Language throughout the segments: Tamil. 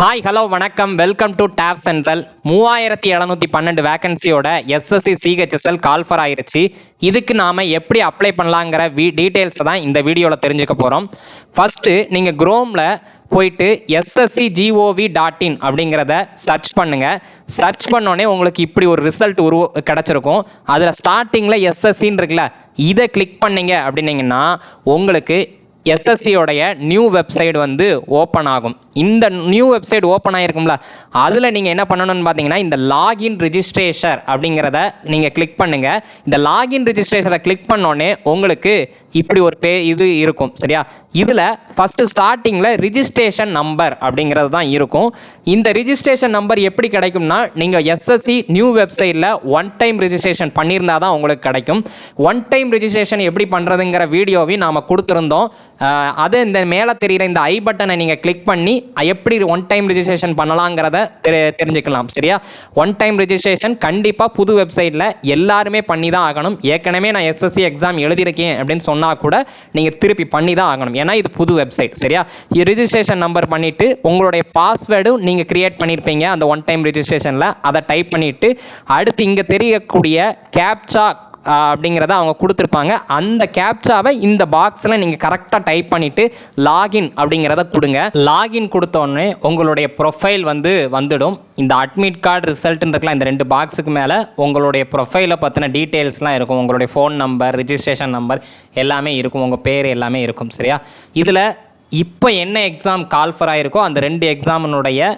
ஹாய் ஹலோ வணக்கம். வெல்கம் டு டேப் சென்ட்ரல் மூவாயிரத்தி எழுநூற்றி பன்னெண்டு வேகன்சியோட எஸ்எஸ்சி சிஹெச்எஸ்எல் கால்ஃபர் ஆயிருச்சு. இதுக்கு நாம் எப்படி அப்ளை பண்ணலாங்கிற வி டீட்டெயில்ஸை தான் இந்த வீடியோவில் தெரிஞ்சுக்க போகிறோம் ஃபஸ்ட்டு நீங்கள் குரோமில் போயிட்டு எஸ்எஸ்சி ஜிஓவி டாட் இன் அப்படிங்கிறத சர்ச் பண்ணுங்கள் சர்ச் பண்ணோடனே உங்களுக்கு இப்படி ஒரு ரிசல்ட் உருவ கிடச்சிருக்கும். அதில் ஸ்டார்டிங்கில் எஸ்எஸ்சின்னு இருக்குல்ல இதை கிளிக் பண்ணீங்க அப்படின்னீங்கன்னா உங்களுக்கு எஸ்எஸ்சியோடைய நியூ வெப்சைட் வந்து ஓப்பன் ஆகும். இந்த நியூ வெப்சைட் ஓப்பன் ஆகிருக்கும்ல அதில் நீங்கள் என்ன பண்ணணும்னு பார்த்தீங்கன்னா இந்த லாகின் ரிஜிஸ்ட்ரேஷர் அப்படிங்கிறத நீங்கள் கிளிக் பண்ணுங்கள் இந்த லாகின் ரிஜிஸ்ட்ரேஷரை கிளிக் பண்ணோடனே உங்களுக்கு இப்படி ஒரு பே இது இருக்கும் சரியா? இதில் ஃபஸ்ட்டு ஸ்டார்டிங்கில் ரிஜிஸ்ட்ரேஷன் நம்பர் அப்படிங்கிறது தான் இருக்கும். இந்த ரிஜிஸ்ட்ரேஷன் நம்பர் எப்படி கிடைக்கும்னா நீங்கள் எஸ்எஸ்சி நியூ வெப்சைட்டில் ஒன் டைம் ரிஜிஸ்ட்ரேஷன் பண்ணியிருந்தா தான் உங்களுக்கு கிடைக்கும். ஒன் டைம் ரிஜிஸ்ட்ரேஷன் எப்படி பண்ணுறதுங்கிற வீடியோவையும் நாம் கொடுத்துருந்தோம். அது இந்த மேலே தெரிகிற இந்த ஐ பட்டனை நீங்கள் கிளிக் பண்ணி எப்படி ஒன் டைம் ரிஜிஸ்ட்ரேஷன் பண்ணலாங்கிறத தெரி- தெரிஞ்சுக்கலாம் சரியா? ஒன் டைம் ரிஜிஸ்ட்ரேஷன் கண்டிப்பாக புது வெப்சைட்டில் எல்லாருமே பண்ணி தான் ஆகணும். ஏற்கனவே நான் எஸ்எஸ்சி எக்ஸாம் எழுதியிருக்கேன் அப்படின்னு சொன்னால் கூட நீங்கள் திருப்பி பண்ணி தான் ஆகணும். ஏன்னா இது புது வெப்சைட் சரியா? ரிஜிஸ்ட்ரேஷன் நம்பர் பண்ணிவிட்டு உங்களுடைய பாஸ்வேர்டும் நீங்கள் கிரியேட் பண்ணியிருப்பீங்க அந்த ஒன் டைம் ரிஜிஸ்ட்ரேஷனில் அதை டைப் பண்ணிவிட்டு அடுத்து இங்கே தெரியக்கூடிய கேப்சா அப்படிங்கிறத அவங்க கொடுத்துருப்பாங்க. அந்த கேப்சாவை இந்த பாக்ஸில் நீங்கள் கரெக்டாக டைப் பண்ணிவிட்டு லாகின் அப்படிங்கிறத கொடுங்க. லாகின் கொடுத்தோடனே உங்களுடைய ப்ரொஃபைல் வந்து வந்துடும். இந்த அட்மிட் கார்டு ரிசல்ட்னு இருக்கலாம் இந்த ரெண்டு பாக்ஸுக்கு மேலே. உங்களுடைய ப்ரொஃபைலை பற்றின டீட்டெயில்ஸ்லாம் இருக்கும். உங்களுடைய ஃபோன் நம்பர் ரிஜிஸ்ட்ரேஷன் நம்பர் எல்லாமே இருக்கும். உங்கள் பேர் எல்லாமே இருக்கும் சரியா? இதில் இப்போ என்ன எக்ஸாம் கால்ஃபர் இருக்கோ அந்த ரெண்டு எக்ஸாமினுடைய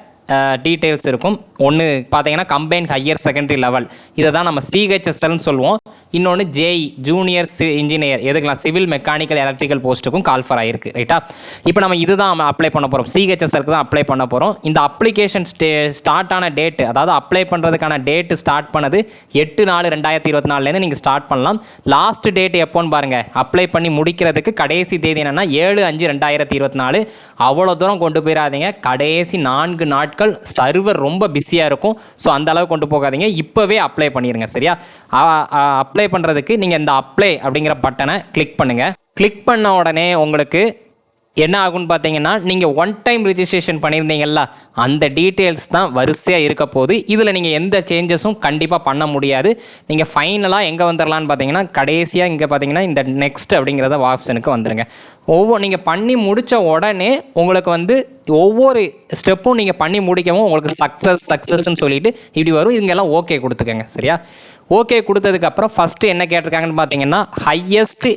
டீட்டெயில்ஸ் இருக்கும். ஒன்று பார்த்தீங்கன்னா கம்பைன் ஹையர் செகண்டரி லெவல் இதை தான் நம்ம சிஹெச்எஸ்எல்னு சொல்லுவோம். இன்னொன்று ஜேஇ ஜூனியர் சி இன்ஜினியர் எதுக்கலாம் சிவில் மெக்கானிக்கல் எலக்ட்ரிக்கல் போஸ்ட்டுக்கும் கால்ஃபர் ஆயிருக்கு ரைட்டா இப்போ நம்ம இதுதான் அப்ளை பண்ண போகிறோம் சிஹெச்எஸ்எல்க்கு தான் அப்ளை பண்ண போகிறோம் இந்த அப்ளிகேஷன் ஸ்டே ஸ்டார்ட் ஆன டேட்டு அதாவது அப்ளை பண்ணுறதுக்கான டேட்டு ஸ்டார்ட் பண்ணது எட்டு நாலு ரெண்டாயிரத்தி இருபத்தி நாலுலேருந்து நீங்கள் ஸ்டார்ட் பண்ணலாம். லாஸ்ட் டேட் எப்போன்னு பாருங்கள் அப்ளை பண்ணி முடிக்கிறதுக்கு கடைசி தேதி என்னென்னா ஏழு அஞ்சு ரெண்டாயிரத்தி இருபத்தி நாலு. அவ்வளோ தூரம் கொண்டு போயிடாதீங்க கடைசி நான்கு நாட்கள் சர்வர் ரொம்ப பிஸியாக இருக்கும். ஸோ அந்த அளவு கொண்டு போகாதீங்க. இப்போவே அப்ளை பண்ணிடுங்க சரியா? அப்ளை பண்ணுறதுக்கு நீங்கள் இந்த அப்ளை அப்படிங்கிற பட்டனை கிளிக் பண்ணுங்கள் கிளிக் பண்ண உடனே உங்களுக்கு என்ன ஆகும்னு பார்த்தீங்கன்னா நீங்கள் ஒன் டைம் ரிஜிஸ்ட்ரேஷன் பண்ணியிருந்தீங்கல்ல அந்த டீட்டெயில்ஸ் தான் வரிசையாக இருக்க போது இதில் நீங்கள் எந்த சேஞ்சஸும் கண்டிப்பாக பண்ண முடியாது. நீங்கள் ஃபைனலாக எங்கே வந்துடலான்னு பார்த்தீங்கன்னா கடைசியாக இங்கே பார்த்தீங்கன்னா இந்த நெக்ஸ்ட் அப்படிங்கிறத ஆப்ஷனுக்கு வந்துடுங்க ஒவ்வொரு நீங்கள் பண்ணி முடித்த உடனே உங்களுக்கு வந்து ஒவ்வொரு ஸ்டெப்பும் நீங்கள் பண்ணி முடிக்கவும் உங்களுக்கு சக்ஸஸ் சக்ஸஸ்ன்னு சொல்லிட்டு இப்படி வரும். இங்கெல்லாம் ஓகே கொடுத்துக்கங்க சரியா? ஓகே கொடுத்ததுக்கப்புறம் ஃபஸ்ட்டு என்ன கேட்டிருக்காங்கன்னு பார்த்தீங்கன்னா ஹையஸ்ட்டு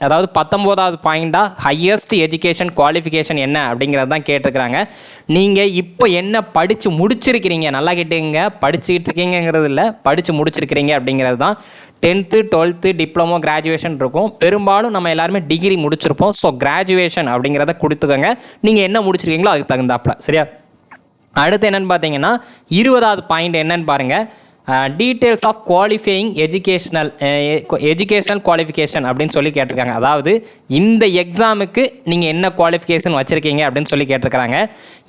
அதாவது பத்தொம்போதாவது பாயிண்டாக ஹையஸ்ட் எஜுகேஷன் குவாலிஃபிகேஷன் என்ன அப்படிங்கிறது தான் கேட்டிருக்கிறாங்க. நீங்கள் இப்போ என்ன படித்து முடிச்சிருக்கிறீங்க? நல்லா கேட்டீங்க. படிச்சுக்கிட்டு இருக்கீங்கிறது இல்லை படித்து முடிச்சிருக்கிறீங்க அப்படிங்கிறது தான். டென்த்து டுவெல்த்து டிப்ளமோ கிராஜுவேஷன் இருக்கும். பெரும்பாலும் நம்ம எல்லாருமே டிகிரி முடிச்சிருப்போம். ஸோ கிராஜுவேஷன் அப்படிங்கிறத கொடுத்துக்கோங்க. நீங்கள் என்ன முடிச்சிருக்கீங்களோ அதுக்கு தகுந்தாப்புல. சரியா? அடுத்து என்னென்னு பார்த்தீங்கன்னா இருபதாவது பாயிண்ட் என்னன்னு பாருங்கள் details of qualifying educational educational qualification அப்படின்னு சொல்லி கேட்டிருக்காங்க. அதாவது இந்த எக்ஸாமுக்கு நீங்கள் என்ன குவாலிஃபிகேஷன் வச்சுருக்கீங்க அப்படின்னு சொல்லி கேட்டிருக்காங்க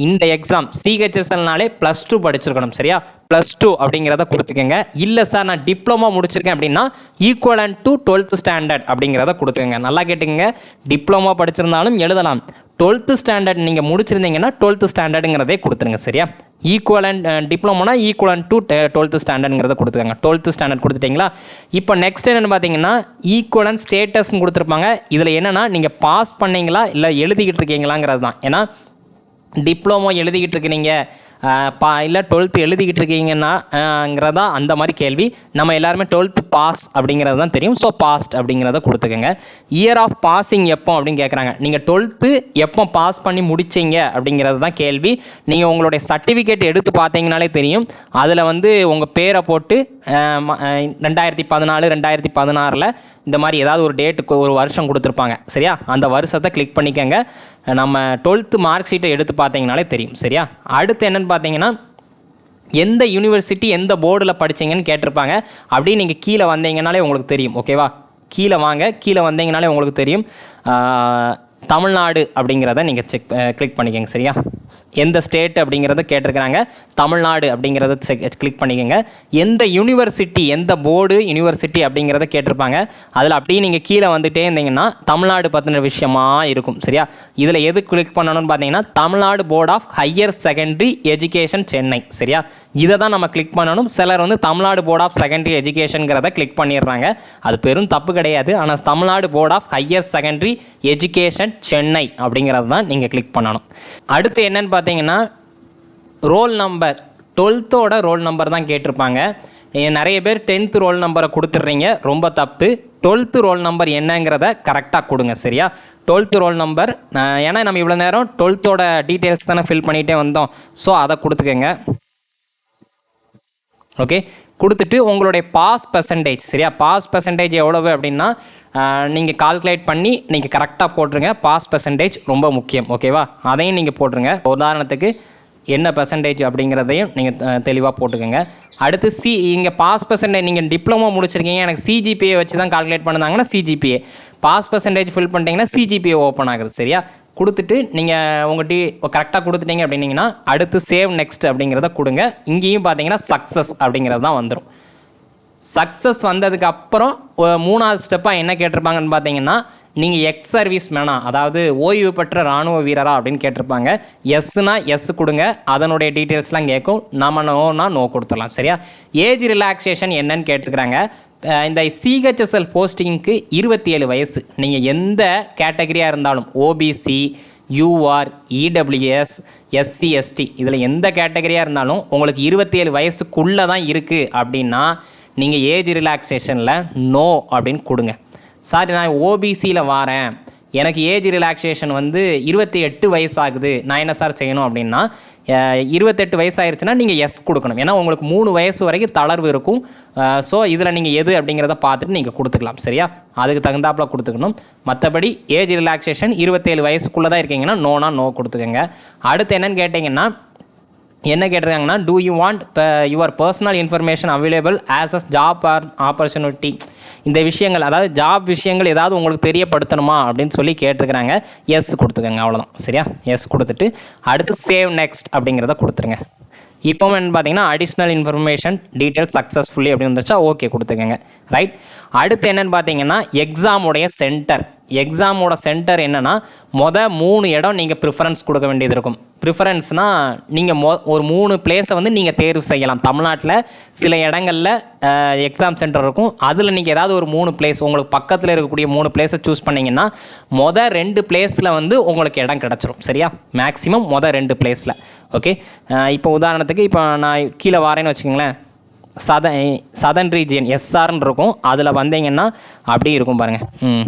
இந்த எக்ஸாம் சிஹெச்எஸ்எல்னாலே ப்ளஸ் டூ படிச்சிருக்கணும் சரியா? ப்ளஸ் டூ அப்படிங்கிறத கொடுத்துக்கோங்க. இல்லை சார் நான் டிப்ளமோ முடிச்சிருக்கேன் அப்படின்னா equal and to twelfth standard அப்படிங்கிறத கொடுத்துக்கோங்க. நல்லா கேட்டுக்கங்க. டிப்ளமோ படிச்சிருந்தாலும் எழுதலாம். டுவெல்த்து ஸ்டாண்டர்ட் நீங்கள் முடிச்சிருந்தீங்கன்னா டுவெல்த்து ஸ்டாண்டர்டுங்கிறதே கொடுத்துருங்க சரியா? ஈக்குவலன் டிப்ளமோனா ஈக்குவலன் டு டுவெல்த்து ஸ்டாண்டர்டுங்கிறத கொடுத்துருக்காங்க டுவெல்த்து ஸ்டாண்டர்ட் கொடுத்துட்டீங்களா? இப்போ நெக்ஸ்ட் என்னென்னு பார்த்தீங்கன்னா ஈக்குவலன் ஸ்டேட்டஸ்ன்னு கொடுத்துருப்பாங்க. இதில் என்னென்னா நீங்கள் பாஸ் பண்ணீங்களா இல்லை எழுதிக்கிட்டு இருக்கீங்களாங்கிறது தான் ஏன்னா டிப்ளமோ எழுதிக்கிட்டு இருக்கிறீங்க பா இல்லை டுவெல்த்து எழுதிக்கிட்டு இருக்கீங்கன்னாங்கிறதா அந்த மாதிரி கேள்வி. நம்ம எல்லாருமே டுவெல்த்து பாஸ் அப்படிங்கிறது தான் தெரியும். ஸோ பாஸ்ட் அப்படிங்கிறத கொடுத்துக்கோங்க. இயர் ஆஃப் பாசிங் எப்போ அப்படின்னு கேட்குறாங்க நீங்கள் டுவெல்த்து எப்போ பாஸ் பண்ணி முடிச்சீங்க அப்படிங்கிறது தான் கேள்வி. நீங்கள் உங்களுடைய சர்டிஃபிகேட் எடுத்து பார்த்தீங்கனாலே தெரியும். அதில் வந்து உங்கள் பேரை போட்டு ரெண்டாயிரத்தி பதினாலு ரெண்டாயிரத்தி பதினாறில் இந்த மாதிரி ஏதாவது ஒரு டேட்டுக்கு ஒரு வருஷம் கொடுத்துருப்பாங்க. சரியா? அந்த வருஷத்தை கிளிக் பண்ணிக்கோங்க. நம்ம டுவெல்த்து மார்க் ஷீட்டை எடுத்து பார்த்தீங்கனாலே தெரியும். சரியா? அடுத்து என்னன்னு பார்த்தீங்கன்னா எந்த யூனிவர்சிட்டி எந்த போர்டில் படிச்சீங்கன்னு கேட்டிருப்பாங்க. அப்படியே நீங்கள் கீழே வந்தீங்கனாலே உங்களுக்கு தெரியும். ஓகேவா கீழே வாங்க. கீழே வந்தீங்கனாலே உங்களுக்கு தெரியும். தமிழ்நாடு அப்படிங்கிறத நீங்கள் செக் கிளிக் பண்ணிக்கோங்க சரியா? எந்த ஸ்டேட் அப்படிங்கிறத கேட்டிருக்கிறாங்க. தமிழ்நாடு அப்படிங்கிறத செக் கிளிக் பண்ணிக்கோங்க. எந்த யூனிவர்சிட்டி எந்த போர்டு யூனிவர்சிட்டி அப்படிங்கிறத கேட்டிருப்பாங்க. அதில் அப்படியே நீங்கள் கீழே வந்துகிட்டே இருந்தீங்கன்னா தமிழ்நாடு பற்றின விஷயமா இருக்கும் சரியா? இதில் எது கிளிக் பண்ணணும்னு பார்த்தீங்கன்னா Tamil Nadu board of higher secondary education Chennai சரியா? இதை தான் நம்ம கிளிக் பண்ணணும். சிலர் வந்து தமிழ்நாடு போர்ட் ஆஃப் செகண்டரி எஜுகேஷனுங்கிறத கிளிக் பண்ணிடுறாங்க. அது பெரும் தப்பு கிடையாது. ஆனால் Tamil Nadu board of higher secondary education Chennai அப்படிங்கிறது தான் நீங்கள் கிளிக் பண்ணணும். அடுத்து என்னன்னு பார்த்தீங்கன்னா ரோல் நம்பர் டுவெல்த்தோட ரோல் நம்பர் தான் கேட்டிருப்பாங்க. நிறைய பேர் டென்த்து ரோல் நம்பரை கொடுத்துட்றீங்க. ரொம்ப தப்பு. டுவெல்த்து ரோல் நம்பர் என்னங்கிறத கரெக்டாக கொடுங்க சரியா? டுவெல்த்து ரோல் நம்பர் ஏன்னா நம்ம இவ்வளோ நேரம் டுவெல்த்தோட டீட்டெயில்ஸ் தானே ஃபில் பண்ணிகிட்டே வந்தோம். ஸோ அதை கொடுத்துக்கோங்க. ஓகே கொடுத்துட்டு உங்களுடைய பாஸ் பர்சன்டேஜ் சரியா? பாஸ் பர்சன்டேஜ் எவ்வளவு அப்படின்னா நீங்கள் கால்குலேட் பண்ணி நீங்கள் கரெக்டாக போட்டுருங்க. பாஸ் பர்சன்டேஜ் ரொம்ப முக்கியம். ஓகேவா அதையும் நீங்கள் போட்டுருங்க. உதாரணத்துக்கு என்ன பர்சன்டேஜ் அப்படிங்கிறதையும் நீங்கள் தெளிவாக போட்டுக்கோங்க. அடுத்து சி இங்கே பாஸ் பர்சன்டேஜ் நீங்கள் டிப்ளமோ முடிச்சிருக்கீங்க. எனக்கு சிஜிபிஏ வச்சு தான் கால்குலேட் பண்ணுறாங்கன்னா சிஜிபிஏ பாஸ் பர்சன்டேஜ் ஃபில் பண்ணிட்டீங்கன்னா சிஜிபிஏ ஓப்பன் ஆகுது சரியா? கொடுத்துட்டு நீங்கள் உங்கள் டி கரெக்டாக கொடுத்துட்டீங்க அப்படின்னீங்கன்னா அடுத்து சேவ் நெக்ஸ்ட் அப்படிங்கிறத கொடுங்க. இங்கேயும் பார்த்தீங்கன்னா சக்ஸஸ் அப்படிங்கிறது தான் வந்துடும் சக்ஸஸ் வந்ததுக்கு அப்புறம் மூணாவது ஸ்டெப்பாக என்ன கேட்டிருப்பாங்கன்னு பார்த்தீங்கன்னா நீங்கள் எக்ஸ் சர்வீஸ் மேனா அதாவது ஓய்வு பெற்ற ராணுவ வீரரா அப்படின்னு கேட்டிருப்பாங்க. எஸ்னா எஸ் கொடுங்க. அதனுடைய டீட்டெயில்ஸ்லாம் கேட்கும். நம்ம நோனா நோ கொடுத்துடலாம். சரியா? ஏஜ் ரிலாக்ஸேஷன் என்னன்னு கேட்டுக்கிறாங்க. இந்த சிஹெச்எஸ்எல் போஸ்டிங்க்கு இருபத்தி ஏழு வயசு. நீங்கள் எந்த கேட்டகரியாக இருந்தாலும் OBC UR EWS SC ST இதில் எந்த கேட்டகரியாக இருந்தாலும் உங்களுக்கு இருபத்தி ஏழு வயசுக்குள்ளே தான் இருக்குது அப்படின்னா நீங்கள் ஏஜ் ரிலாக்ஸேஷனில் நோ அப்படின்னு கொடுங்க. சாரி நான் ஓபிசியில் வாரேன். எனக்கு ஏஜ் ரிலாக்ஸேஷன் வந்து இருபத்தி எட்டு வயசு ஆகுது நான் என்ன சார் செய்யணும் அப்படின்னா இருபத்தெட்டு வயசாயிருச்சுன்னா நீங்கள் எஸ் கொடுக்கணும். ஏன்னா உங்களுக்கு மூணு வயசு வரைக்கும் தளர்வு இருக்கும். ஸோ இதில் நீங்கள் எது அப்படிங்கிறத பார்த்துட்டு நீங்கள் கொடுத்துக்கலாம் சரியா? அதுக்கு தகுந்தாப்புல கொடுத்துக்கணும். மற்றபடி ஏஜ் ரிலாக்ஸேஷன் இருபத்தேழு வயசுக்குள்ளே தான் இருக்கீங்கன்னா நோனா நோ கொடுத்துக்கோங்க. அடுத்து என்னன்னு கேட்டிங்கன்னா என்ன கேட்டிருக்காங்கன்னா do you want your personal information available as as job or opportunity இந்த விஷயங்கள் அதாவது ஜாப் விஷயங்கள் ஏதாவது உங்களுக்கு தெரியப்படுத்தணுமா அப்படின்னு சொல்லி கேட்டிருக்கிறாங்க. எஸ் கொடுத்துக்கோங்க அவ்வளோதான் சரியா? எஸ் கொடுத்துட்டு அடுத்து சேவ் நெக்ஸ்ட் அப்படிங்கிறத கொடுத்துருங்க. இப்போ என்ன பார்த்தீங்கன்னா அடிஷ்னல் இன்ஃபர்மேஷன் டீட்டெயில் சக்ஸஸ்ஃபுல்லி அப்படின்னு வந்துச்சா ஓகே கொடுத்துக்கோங்க. ரைட் அடுத்து என்னென்னு பார்த்தீங்கன்னா எக்ஸாமுடைய சென்டர் எக்ஸாமோட சென்டர் என்னன்னா மொதல் மூணு இடம் நீங்கள் ப்ரிஃபரன்ஸ் கொடுக்க வேண்டியது இருக்கும். ப்ரிஃபரன்ஸ்னால் நீங்கள் மொ ஒரு மூணு பிளேஸை வந்து நீங்கள் தேர்வு செய்யலாம். தமிழ்நாட்டில் சில இடங்களில் எக்ஸாம் சென்டர் இருக்கும். அதில் நீங்கள் ஏதாவது ஒரு மூணு பிளேஸ் உங்களுக்கு பக்கத்தில் இருக்கக்கூடிய மூணு பிளேஸை சூஸ் பண்ணீங்கன்னா மொதல் ரெண்டு பிளேஸில் வந்து உங்களுக்கு இடம் கிடச்சிரும். சரியா? மேக்ஸிமம் மொதல் ரெண்டு பிளேஸில் ஓகே இப்போ உதாரணத்துக்கு இப்போ நான் கீழே வாரேன்னு வச்சுக்கோங்களேன். சத சதன் ரீஜியன் எஸ்ஆர்னு இருக்கும். அதில் வந்தீங்கன்னா அப்படியே இருக்கும் பாருங்கள் ம்.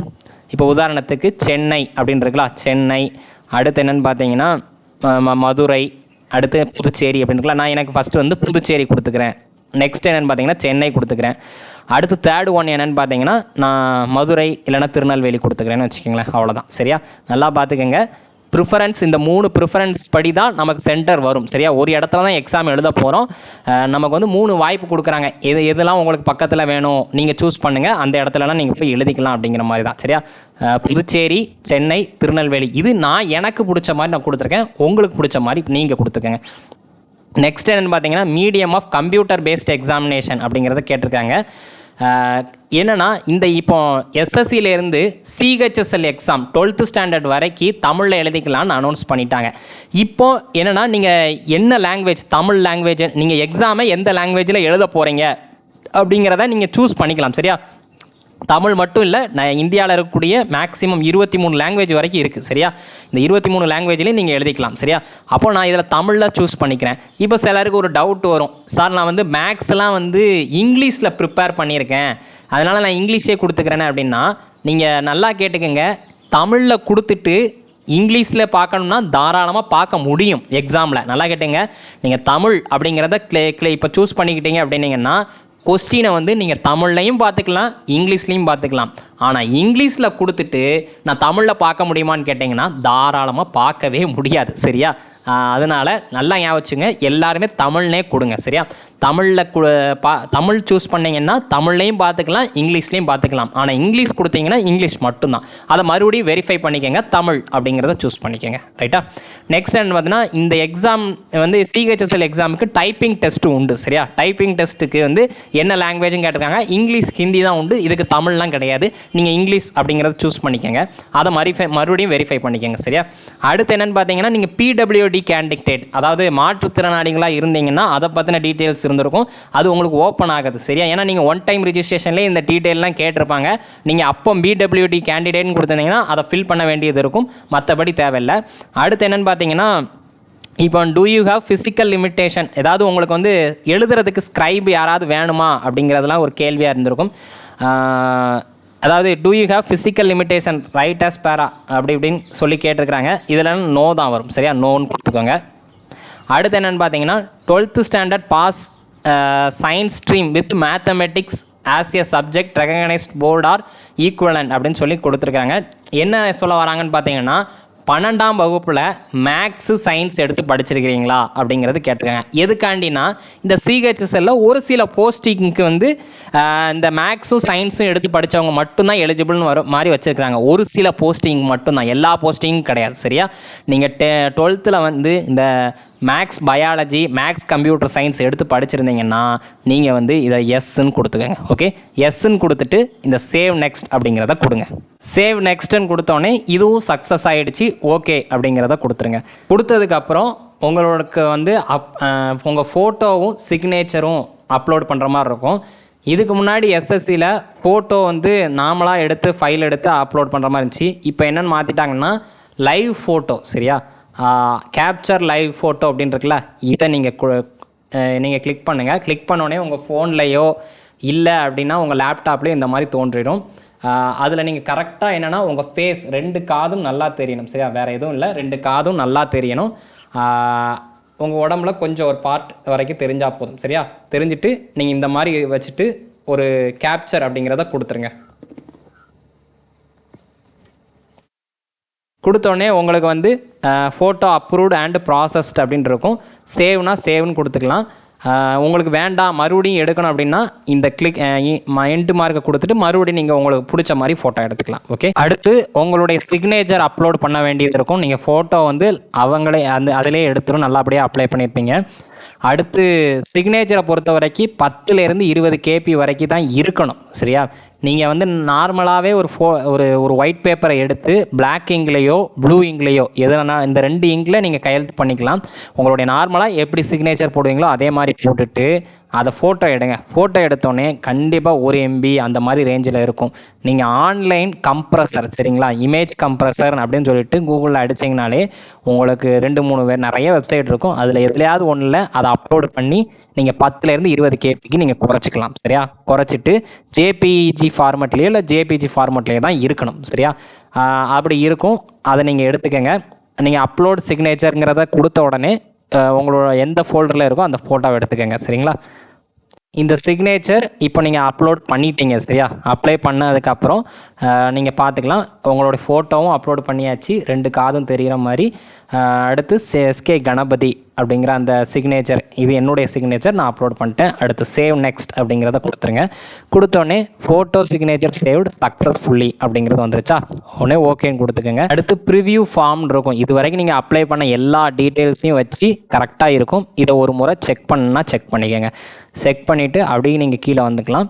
இப்போ உதாரணத்துக்கு சென்னை அப்படின்னு இருக்குல்ல சென்னை. அடுத்து என்னென்னு பார்த்தீங்கன்னா மதுரை அடுத்து புதுச்சேரி அப்படின்னு நான் எனக்கு ஃபஸ்ட்டு வந்து புதுச்சேரி கொடுத்துக்கிறேன். நெக்ஸ்ட் என்னென்னு பார்த்தீங்கன்னா சென்னை கொடுத்துக்கிறேன். அடுத்து தேர்ட் ஒன் என்னென்னு பார்த்தீங்கன்னா நான் மதுரை இல்லைன்னா திருநெல்வேலி கொடுத்துக்கிறேன்னு வச்சுக்கோங்களேன். அவ்வளோதான் சரியா? நல்லா பார்த்துக்கோங்க ப்ரிஃபரன்ஸ் இந்த மூணு ப்ரிஃபரன்ஸ் படி தான் நமக்கு சென்டர் வரும். சரியா? ஒரு இடத்துல தான் எக்ஸாம் எழுத போகிறோம் நமக்கு வந்து மூணு வாய்ப்பு கொடுக்குறாங்க. எது எதெல்லாம் உங்களுக்கு பக்கத்தில் வேணும் நீங்கள் சூஸ் பண்ணுங்கள் அந்த இடத்துலலாம் நீங்கள் போய் எழுதிக்கலாம் அப்படிங்கிற மாதிரி தான் சரியா புதுச்சேரி சென்னை திருநெல்வேலி. இது நான் எனக்கு பிடிச்ச மாதிரி நான் கொடுத்துருக்கேன். உங்களுக்கு பிடிச்ச மாதிரி நீங்கள் கொடுத்துக்கங்க. நெக்ஸ்ட் என்னன்னு பார்த்தீங்கன்னா medium of computer based examination அப்படிங்கிறத கேட்டிருக்காங்க. என்னென்னா இந்த இப்போ எஸ்எஸ்சிலேருந்து சிஹெச்எஸ்எல் எக்ஸாம் டுவெல்த்து ஸ்டாண்டர்ட் வரைக்கும் தமிழில் எழுதிக்கலாம்னு அனௌன்ஸ் பண்ணிட்டாங்க. இப்போ என்னென்னா நீங்கள் என்ன லாங்குவேஜ் தமிழ் லாங்குவேஜ் நீங்கள் எக்ஸாமை எந்த லாங்குவேஜில் எழுத போகிறீங்க அப்படிங்கிறத நீங்கள் சூஸ் பண்ணிக்கலாம் சரியா? தமிழ் மட்டும் இல்லை நான் இந்தியாவில் இருக்கக்கூடிய மேக்ஸிமம் இருபத்தி மூணு லாங்குவேஜ் வரைக்கும் இருக்குது சரியா? இந்த இருபத்தி மூணு லாங்குவேஜ்லேயும் நீங்கள் எழுதிக்கலாம் சரியா? அப்போ நான் இதில் தமிழில் சூஸ் பண்ணிக்கிறேன். இப்போ சிலருக்கு ஒரு டவுட் வரும். சார் நான் வந்து மேக்ஸ்லாம் வந்து இங்கிலீஷில் ப்ரிப்பேர் பண்ணியிருக்கேன். அதனால் நான் இங்கிலீஷே கொடுத்துக்கிறேனே அப்படின்னா நீங்கள் நல்லா கேட்டுக்கோங்க. தமிழில் கொடுத்துட்டு இங்கிலீஷில் பார்க்கணும்னா தாராளமாக பார்க்க முடியும் எக்ஸாமில் நல்லா கேட்டுங்க நீங்கள் தமிழ் அப்படிங்கிறத க்ளே க்ளே இப்போ சூஸ் பண்ணிக்கிட்டீங்க அப்படின்னீங்கன்னா கொஸ்டினை வந்து நீங்கள் தமிழ்லையும் பார்த்துக்கலாம் இங்கிலீஷ்லையும் பார்த்துக்கலாம். ஆனால் இங்கிலீஷில் கொடுத்துட்டு நான் தமிழில் பார்க்க முடியுமான்னு கேட்டிங்கன்னா தாராளமாக பார்க்கவே முடியாது. சரியா? அதனால் நல்லா ஞாபகம் எல்லாருமே தமிழ்னே கொடுங்க சரியா? தமிழில் கு பா தமிழ் சூஸ் பண்ணிங்கன்னா தமிழ்லையும் பார்த்துக்கலாம் இங்கிலீஷ்லேயும் பார்த்துக்கலாம் ஆனால் இங்கிலீஷ் கொடுத்தீங்கன்னா இங்கிலீஷ் மட்டும்தான். அதை மறுபடியும் வெரிஃபை பண்ணிக்கோங்க தமிழ் அப்படிங்கிறத சூஸ் பண்ணிக்கோங்க ரைட்டா நெக்ஸ்ட் என்ன பார்த்தீங்கன்னா இந்த எக்ஸாம் வந்து சிஹெச்எஸ்எல் எக்ஸாமுக்கு டைப்பிங் டெஸ்ட்டு உண்டு சரியா? டைப்பிங் டெஸ்ட்டுக்கு வந்து என்ன லாங்குவேஜும் கேட்டிருக்காங்க? இங்கிலீஷ் ஹிந்தி தான் உண்டு. இதுக்கு தமிழ்லாம் கிடையாது. நீங்கள் இங்கிலீஷ் அப்படிங்கிறத சூஸ் பண்ணிக்கோங்க. அதை மறுஃபை மறுபடியும் வெரிஃபை பண்ணிக்கோங்க சரியா? அடுத்து என்னென்னு பார்த்தீங்கன்னா நீங்கள் பிடபிள்யூடி கேண்டிடேட் அதாவது மாற்றுத்திறனாளிகளாக இருந்தீங்கன்னா அதை பற்றின டீட்டெயில்ஸ் இருந்திருக்கும். அது உங்களுக்கு ஓப்பன் ஆகுது சரியா? ஏன்னா நீங்கள் ஒன் டைம் ரிஜிஸ்ட்ரேஷன்லேயே இந்த டீட்டெயிலாம் கேட்டிருப்பாங்க. நீங்கள் அப்போ பிடபிள்யூடி கேண்டிடேட்னு கொடுத்துருந்தீங்கன்னா அதை ஃபில் பண்ண வேண்டியது இருக்கும். மற்றபடி தேவையில்லை. அடுத்து என்னென்னு பார்த்தீங்கன்னா இப்போ do you have physical limitation ஏதாவது உங்களுக்கு வந்து எழுதுறதுக்கு ஸ்க்ரைப் யாராவது வேணுமா அப்படிங்கிறதுலாம் ஒரு கேள்வியாக இருந்திருக்கும். அதாவது do you have physical limitation right as பேரா அப்படி இப்படின்னு சொல்லி கேட்டிருக்கிறாங்க. இதில் நோ தான் வரும். சரியா? நோன்னு கொடுத்துக்கோங்க. அடுத்து என்னென்னு பார்த்தீங்கன்னா twelfth standard pass science stream with mathematics as a subject recognised board or equivalent அப்படின்னு சொல்லி கொடுத்துருக்காங்க என்ன சொல்ல வராங்கன்னு பார்த்தீங்கன்னா பன்னெண்டாம் வகுப்பில் மேக்ஸு சயின்ஸ் எடுத்து படிச்சிருக்கிறீங்களா அப்படிங்கிறது கேட்டிருக்காங்க. எதுக்காண்டினா இந்த சிஹெச்எஸ்எல்ல ஒரு சில போஸ்டிங்க்கு வந்து இந்த மேக்ஸும் சயின்ஸும் எடுத்து படித்தவங்க மட்டும்தான் எலிஜிபிள்னு வர மாதிரி வச்சுருக்காங்க ஒரு சில போஸ்டிங் மட்டும்தான். எல்லா போஸ்டிங்கும் கிடையாது சரியா? நீங்கள் டெ டுவெல்த்தில் வந்து இந்த maths biology maths computer science எடுத்து படிச்சிருந்தீங்கன்னா நீங்கள் வந்து இதை எஸ்ன்னு கொடுத்துக்கோங்க ஓகே எஸ்ன்னு கொடுத்துட்டு இந்த சேவ் நெக்ஸ்ட் அப்படிங்கிறத கொடுங்க. சேவ் நெக்ஸ்ட்னு கொடுத்தோடனே இதுவும் சக்ஸஸ் ஆகிடுச்சு ஓகே அப்படிங்கிறத கொடுத்துருங்க. கொடுத்ததுக்கப்புறம் உங்களுக்கு வந்து அப் உங்கள் ஃபோட்டோவும் சிக்னேச்சரும் அப்லோட் பண்ணுற மாதிரி இருக்கும். இதுக்கு முன்னாடி எஸ்எஸ்சியில் ஃபோட்டோ வந்து நாமளாக எடுத்து ஃபைல் எடுத்து அப்லோட் பண்ணுற மாதிரி இருந்துச்சு. இப்போ என்னென்னு மாற்றிட்டாங்கன்னா லைவ் ஃபோட்டோ சரியா? கேப்சர் லைவ் ஃபோட்டோ அப்படின்னு இருக்குல்ல இதை நீங்கள் நீங்கள் கிளிக் பண்ணுங்கள் கிளிக் பண்ணோடனே உங்கள் ஃபோன்லேயோ இல்லை அப்படின்னா உங்கள் லேப்டாப்லேயோ இந்த மாதிரி தோன்றிடும். அதில் நீங்கள் கரெக்டாக என்னென்னா உங்கள் ஃபேஸ் ரெண்டு காதும் நல்லா தெரியணும். சரியா? வேறு எதுவும் இல்லை. ரெண்டு காதும் நல்லா தெரியணும். உங்கள் உடம்புல கொஞ்சம் ஒரு பார்ட் வரைக்கும் தெரிஞ்சால் போதும். சரியா? தெரிஞ்சுட்டு நீங்கள் இந்த மாதிரி வச்சுட்டு ஒரு கேப்சர் அப்படிங்கிறத கொடுத்துருங்க. கொடுத்தோடனே உங்களுக்கு வந்து ஃபோட்டோ அப்ரூவ்டு அண்ட் ப்ராசஸ்ட் அப்படின்ட்டு இருக்கும். சேவ்னா சேவ்னு கொடுத்துக்கலாம். உங்களுக்கு வேண்டாம் மறுபடியும் எடுக்கணும் அப்படின்னா இந்த கிளிக் எண்டு மார்க்கை கொடுத்துட்டு மறுபடியும் நீங்கள் உங்களுக்கு பிடிச்ச மாதிரி ஃபோட்டோ எடுத்துக்கலாம். ஓகே அடுத்து உங்களுடைய சிக்னேச்சர் அப்லோட் பண்ண வேண்டியது இருக்கும். நீங்கள் ஃபோட்டோ வந்து அவங்களே அந்த அதிலே எடுத்துரும். நல்லபடியாக அப்ளை பண்ணியிருப்பீங்க. அடுத்து சிக்னேச்சரை பொறுத்த வரைக்கும் பத்துலேருந்து இருபது கேபி வரைக்கும் தான் இருக்கணும். சரியா? நீங்கள் வந்து நார்மலாகவே ஒரு ஃபோ ஒரு ஒரு ஒயிட் பேப்பரை எடுத்து பிளாக் இங்க்லேயோ ப்ளூ இங்க்லேயோ எதுனா இந்த ரெண்டு இங்கில் நீங்கள் கையெழுத்து பண்ணிக்கலாம். உங்களுடைய நார்மலாக எப்படி சிக்னேச்சர் போடுவீங்களோ அதே மாதிரி போட்டுட்டு அதை ஃபோட்டோ எடுங்க. ஃபோட்டோ எடுத்தோடனே கண்டிப்பாக ஒரு எம்பி அந்த மாதிரி ரேஞ்சில் இருக்கும். நீங்கள் ஆன்லைன் கம்ப்ரஸர் சரிங்களா? இமேஜ் கம்ப்ரஸர் அப்படின்னு சொல்லிட்டு கூகுளில் அடிச்சிங்கனாலே உங்களுக்கு ரெண்டு மூணு பேர் நிறைய வெப்சைட் இருக்கும். அதில் எதுலையாவது ஒன்றில் அதை அப்லோட் பண்ணி நீங்கள் பத்துலேருந்து இருபது கேபிக்கு நீங்கள் குறைச்சிக்கலாம் சரியா? குறைச்சிட்டு ஜேபிஜி ஃபார்மெட்லேயோ இல்லை ஜேபிஜி ஃபார்மெட்லேயே தான் இருக்கணும் சரியா? அப்படி இருக்கும். அதை நீங்கள் எடுத்துக்கங்க. நீங்கள் அப்லோட் சிக்னேச்சருங்கிறத கொடுத்த உடனே உங்களோட எந்த ஃபோல்டரில் இருக்கோ அந்த ஃபோட்டோவை எடுத்துக்கங்க சரிங்களா? இந்த சிக்னேச்சர் இப்போ நீங்கள் அப்லோட் பண்ணிட்டீங்க சரியா? அப்ளை பண்ணதுக்கப்புறம் நீங்கள் பார்த்துக்கலாம். உங்களோட ஃபோட்டோவும் அப்லோட் பண்ணியாச்சு. ரெண்டு காதும் தெரிகிற மாதிரி அடுத்து எஸ்கே கணபதி அப்படிங்கிற அந்த சிக்னேச்சர் இது என்னுடைய சிக்னேச்சர் நான் அப்லோட் பண்ணிட்டேன். அடுத்து சேவ் நெக்ஸ்ட் அப்படிங்கிறத கொடுத்துருங்க. கொடுத்தோடனே ஃபோட்டோ சிக்னேச்சர் சேவ்டு சக்ஸஸ்ஃபுல்லி அப்படிங்கிறது வந்துருச்சா? உடனே ஓகேன்னு கொடுத்துக்கோங்க. அடுத்து ப்ரிவ்யூ ஃபார்ம் இருக்கும். இது வரைக்கும் நீங்கள் அப்ளை பண்ண எல்லா டீட்டெயில்ஸையும் வச்சு கரெக்டாக இருக்கும். இதை ஒரு முறை செக் பண்ணுன்னா செக் பண்ணிக்கோங்க. செக் பண்ணிவிட்டு அப்படியே நீங்கள் கீழே வந்துக்கலாம்.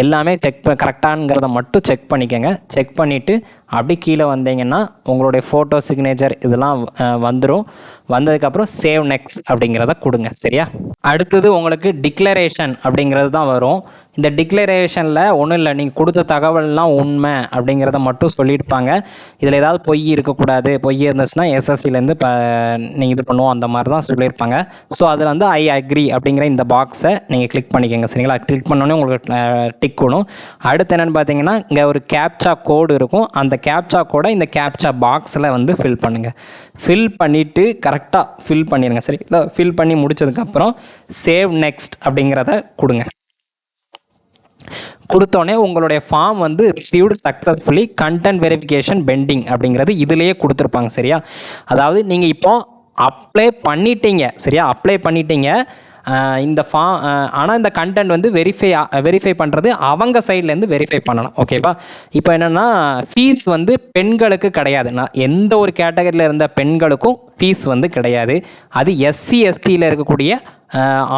எல்லாமே செக் கரெக்டானுங்கிறத மட்டும் செக் பண்ணிக்கோங்க. செக் பண்ணிவிட்டு அப்படி கீழே வந்தீங்கன்னா உங்களுடைய ஃபோட்டோ சிக்னேச்சர் இதெல்லாம் வந்துடும் வந்ததுக்கப்புறம் சேவ் நெக்ஸ்ட் அப்படிங்கிறத கொடுங்க சரியா? அடுத்தது உங்களுக்கு டிக்ளரேஷன் அப்படிங்கிறது தான் வரும். இந்த டிக்ளரேஷனில் ஒன்றும் இல்லை நீங்கள் கொடுத்த தகவல்லாம் உண்மை அப்படிங்கிறத மட்டும் சொல்லியிருப்பாங்க. இதில் ஏதாவது பொய் இருக்கக்கூடாது. பொய் இருந்துச்சுன்னா எஸ்எஸ்சிலேருந்து இப்போ நீங்கள் இது பண்ணுவோம் அந்த மாதிரி தான் சொல்லியிருப்பாங்க. ஸோ அதில் வந்து ஐ அக்ரி அப்படிங்கிற இந்த பாக்ஸை நீங்கள் கிளிக் பண்ணிக்கோங்க சரிங்களா? கிளிக் பண்ணோன்னே உங்களுக்கு டிக் வரும். அடுத்து என்னென்னு பார்த்தீங்கன்னா இங்கே ஒரு கேப்சா கோடு இருக்கும். அந்த கேப்சா கூட இந்த கேப்சா பாக்ஸில் வந்து ஃபில் பண்ணுங்கள் ஃபில் பண்ணிவிட்டு கரெக்டாக ஃபில் பண்ணிடுங்க சரிங்களா ஃபில் பண்ணி முடிச்சதுக்கப்புறம் சேவ் நெக்ஸ்ட் அப்படிங்கிறத கொடுங்க. கொடுத்தோடனே உங்களுடைய ஃபார்ம் வந்து received successfully content verification pending அப்படிங்கிறது இதுலேயே கொடுத்துருப்பாங்க சரியா? அதாவது நீங்கள் இப்போ அப்ளை பண்ணிட்டீங்க சரியா? அப்ளை பண்ணிட்டீங்க இந்த ஃபா ஆனால் இந்த கண்டென்ட் வந்து வெரிஃபை வெரிஃபை பண்ணுறது அவங்க சைட்லேருந்து வெரிஃபை பண்ணணும் ஓகேவா இப்போ என்னென்னா ஃபீஸ் வந்து பெண்களுக்கு கிடையாது. நான் எந்த ஒரு கேட்டகரியில் இருந்த பெண்களுக்கும் ஃபீஸ் வந்து கிடையாது. அது எஸ்சி எஸ்டியில் இருக்கக்கூடிய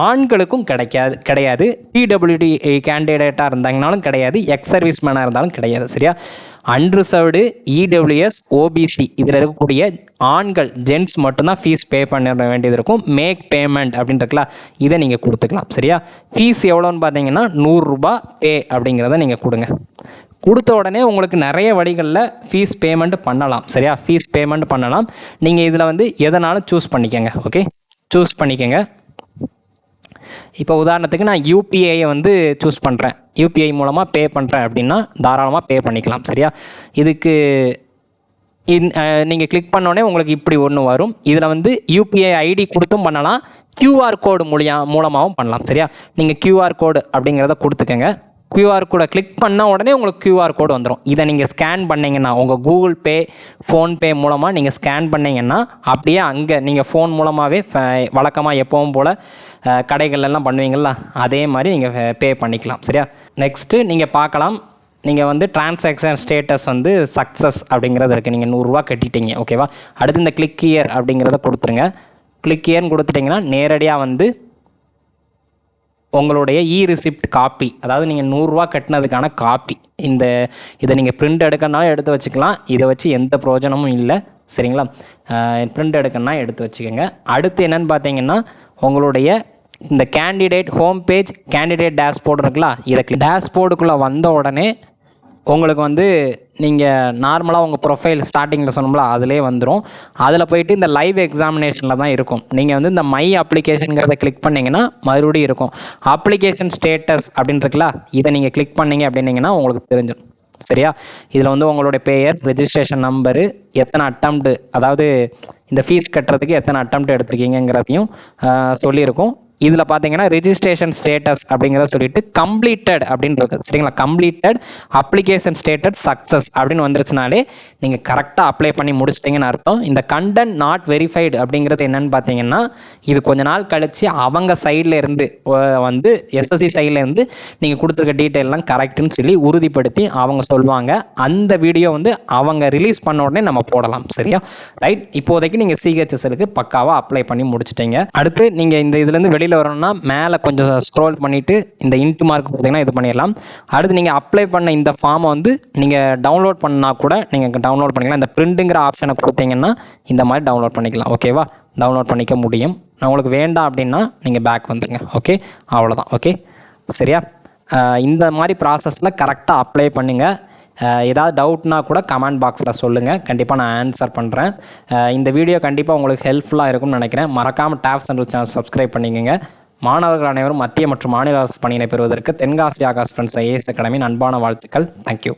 ஆண்களுக்கும் கிடைக்காது கிடையாது. பிடபிள்யூடி கேண்டிடேட்டாக இருந்தாங்கனாலும் கிடையாது. எக்ஸ் சர்வீஸ் மேனாக இருந்தாலும் கிடையாது சரியா? அன்ரிசர்வ்டு இடபிள்யூஎஸ் ஓபிசி இதில் இருக்கக்கூடிய ஆண்கள் ஜென்ட்ஸ் மட்டும்தான் ஃபீஸ் பே பண்ண வேண்டியது இருக்கும். மேக் பேமெண்ட் அப்படின்னு இதை நீங்கள் கொடுத்துக்கலாம் சரியா? ஃபீஸ் எவ்வளோன்னு பார்த்தீங்கன்னா நூறுரூபா பே அப்படிங்கிறத நீங்கள் கொடுங்க. கொடுத்த உடனே உங்களுக்கு நிறைய வழிகளில் ஃபீஸ் பேமெண்ட் பண்ணலாம் சரியா? ஃபீஸ் பேமெண்ட் பண்ணலாம். நீங்கள் இதில் வந்து எதனாலும் சூஸ் பண்ணிக்கோங்க ஓகே சூஸ் பண்ணிக்கோங்க. இப்போ உதாரணத்துக்கு நான் யூபிஐயை வந்து சூஸ் பண்ணுறேன் யூபிஐ மூலமாக பே பண்ணுறேன் அப்படின்னா தாராளமாக பே பண்ணிக்கலாம் சரியா? இதுக்கு நீங்கள் கிளிக் பண்ணோடனே உங்களுக்கு இப்படி ஒன்று வரும். இதில் வந்து யூபிஐ ஐடி கொடுத்தும் பண்ணலாம். கியூஆர் கோடு மூலியா மூலமாகவும் பண்ணலாம் சரியா? நீங்கள் கியூஆர் கோடு அப்படிங்கிறத கொடுத்துக்கங்க. க்யூஆர் கோடை கிளிக் பண்ண உடனே உங்களுக்கு க்யூஆர் கோடு வந்துடும் இதை நீங்கள் ஸ்கேன் பண்ணீங்கன்னா உங்கள் கூகுள் பே ஃபோன்பே மூலமாக நீங்கள் ஸ்கேன் பண்ணிங்கன்னா அப்படியே அங்கே நீங்கள் ஃபோன் மூலமாகவே வழக்கமாக எப்பவும் போல் கடைகள்லாம் பண்ணுவீங்களா அதே மாதிரி நீங்கள் பே பண்ணிக்கலாம். சரியா? நெக்ஸ்ட்டு நீங்கள் பார்க்கலாம். நீங்கள் வந்து டிரான்சாக்ஷன் ஸ்டேட்டஸ் வந்து சக்ஸஸ் அப்படிங்கிறது இருக்குது நீங்கள் நூறுரூவா கட்டிட்டீங்க ஓகேவா அடுத்து இந்த கிளிக் இயர் அப்படிங்கிறத கொடுத்துருங்க. கிளிக் இயர்னு கொடுத்துட்டிங்கன்னா நேரடியாக வந்து உங்களுடைய இ ரிசிப்ட் காப்பி அதாவது நீங்கள் நூறுரூவா கட்டினதுக்கான காப்பி இந்த இதை நீங்கள் பிரிண்ட் எடுக்கனாலும் எடுத்து வச்சுக்கலாம். இதை வச்சு எந்த பிரயோஜனமும் இல்லை. சரிங்களா? பிரிண்ட் எடுக்கணும்னா எடுத்து வச்சுக்கோங்க. அடுத்து என்னென்னு பார்த்தீங்கன்னா உங்களுடைய இந்த candidate home page candidate dashboard இருக்குல்ல இதை டேஷ்போர்டுக்குள்ளே வந்த உடனே உங்களுக்கு வந்து நீங்கள் நார்மலாக உங்கள் ப்ரொஃபைல் ஸ்டார்டிங்கில் சொன்னோம்ல அதிலே வந்துடும் அதில் போயிட்டு இந்த லைவ் எக்ஸாமினேஷனில் தான் இருக்கும். நீங்கள் வந்து இந்த மை அப்ளிகேஷனுங்கிறத கிளிக் பண்ணிங்கன்னா மறுபடியும் இருக்கும். அப்ளிகேஷன் ஸ்டேட்டஸ் அப்படின்னு இருக்குல்ல இதை நீங்கள் கிளிக் பண்ணீங்க அப்படின்னீங்கன்னா உங்களுக்கு தெரிஞ்சிடும் சரியா? இதில் வந்து உங்களுடைய பேர் ரெஜிஸ்ட்ரேஷன் நம்பரு எத்தனை அட்டம்ப்ட் அதாவது இந்த ஃபீஸ் கட்டுறதுக்கு எத்தனை அட்டம்ப்ட் எடுத்திருக்கீங்கிறதையும் சொல்லியிருக்கும். இதில் பார்த்தீங்கன்னா ரிஜிஸ்ட்ரேஷன் ஸ்டேட்டஸ் அப்படிங்கிறத சொல்லிட்டு கம்ப்ளீட்டட் அப்படின்னு இருக்குது சரிங்களா? கம்ப்ளீட்டட் அப்ளிகேஷன் ஸ்டேட்டஸ் சக்ஸஸ் அப்படின்னு வந்துருச்சுனாலே நீங்கள் கரெக்டாக அப்ளை பண்ணி முடிச்சிட்டிங்கன்னு அர்த்தம். இந்த கண்டென்ட் நாட் வெரிஃபைடு அப்படிங்கிறது என்னன்னு பார்த்தீங்கன்னா இது கொஞ்ச நாள் கழித்து அவங்க சைடில் இருந்து வந்து எஸ்எஸ்சி சைடில் இருந்து நீங்கள் கொடுத்துருக்க டீட்டெயிலெலாம் கரெக்டுன்னு சொல்லி உறுதிப்படுத்தி அவங்க சொல்லுவாங்க. அந்த வீடியோ வந்து அவங்க ரிலீஸ் பண்ண உடனே நம்ம போடலாம். சரியா? ரைட் இப்போதைக்கு நீங்கள் சிஹெச்எஸ்எலுக்கு பக்காவாக அப்ளை பண்ணி முடிச்சிட்டிங்க. அடுத்து நீங்கள் இந்த இதுலேருந்து வெளியில் வரணும்னா மேலே கொஞ்சம் ஸ்க்ரோல் பண்ணிவிட்டு இந்த இன்ட்டு மார்க் பார்த்தீங்கன்னா இது பண்ணிடலாம். அடுத்து நீங்கள் அப்ளை பண்ண இந்த ஃபார்மை வந்து நீங்கள் டவுன்லோட் பண்ணால் கூட நீங்கள் டவுன்லோட் பண்ணிக்கலாம். இந்த பிரிண்ட்டுங்கிற ஆப்ஷனை கொடுத்தீங்கன்னா இந்த மாதிரி டவுன்லோட் பண்ணிக்கலாம். ஓகேவா டவுன்லோட் பண்ணிக்க முடியும். நான் உங்களுக்கு வேண்டாம் அப்படின்னா நீங்கள் பேக் வந்துடுங்க ஓகே அவ்வளோதான் ஓகே சரியா? இந்த மாதிரி ப்ராசஸில் கரெக்டாக அப்ளை பண்ணுங்கள் ஏதாவது டவுட்னா கூட கமெண்ட் பாக்ஸில் சொல்லுங்கள் கண்டிப்பாக நான் ஆன்சர் பண்ணுறேன் இந்த வீடியோ கண்டிப்பாக உங்களுக்கு ஹெல்ப்ஃபுல்லாக இருக்கும்னு நினைக்கிறேன். மறக்காமல் டேப் சென்ட்ரல் சேனல் சப்ஸ்கிரைப் பண்ணிக்கோங்க. மாணவர்கள் அனைவரும் மத்திய மற்றும் மாநில அரசு பணியினை பெறுவதற்கு தென்காசி ஆகாஷ் ஃப்ரெண்ட்ஸ் ஐஏஎஸ் அகாடமியின் அன்பான வாழ்த்துக்கள். Thank you